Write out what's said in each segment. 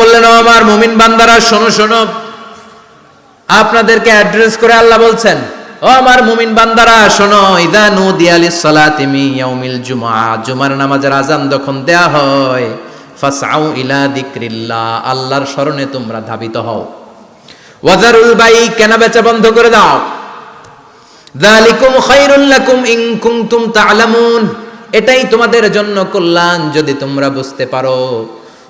বললেন, ও আমার মুমিন বান্দারা, শোনো শোনো। আপনাদেরকে অ্যাড্রেস করে আল্লাহ বলছেন, ও আমার মুমিন বান্দারা, শোনো, ইদা নুদিয়ালি সালাতি মি ইয়াউমিল জুমআ জুমার নামাজের আজান যখন দেয়া হয়, ফাসআউ ইলা যিকরিল্লাহ আল্লাহর স্মরণে তোমরা ধাবিত হও। ওয়াজারুল বাই কেনা বেচা বন্ধ করে দাও? যালিকুম খায়রুল লাকুম ইন কুনতুম তা'লামুন এটাই তোমাদের জন্য কল্যাণ যদি তোমরা বুঝতে পারো।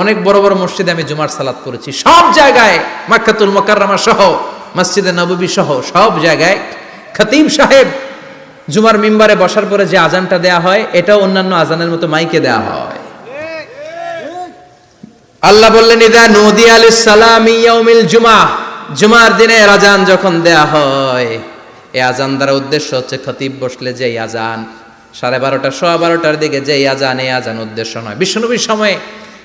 অনেক বড় বড় মসজিদে আমি জুমার সালাত করেছি সব জায়গায় মাক্কাতুল মোকাররমা সহ, মসজিদে নববী সহ, সব জায়গায় খতিব সাহেব জুমার মিম্বারে বসার পরে যে আজানটা দেয়া হয়, এটাও অন্যান্য আজানের মতো মাইকে দেয়া হয়। আল্লাহ বললেন, ইদা নদী আলিস সালাম ইয়াউমিল জুমা। জুমার দিনে আজান যখন দেয়া হয় এই আজান দ্বারা উদ্দেশ্য হচ্ছে খতিব বসলে যে আজান, সাড়ে বারোটা সোয়া বারোটার দিকে যে আজান এই আজান উদ্দেশ্য নয়। বিশ্বনবীর সময়ে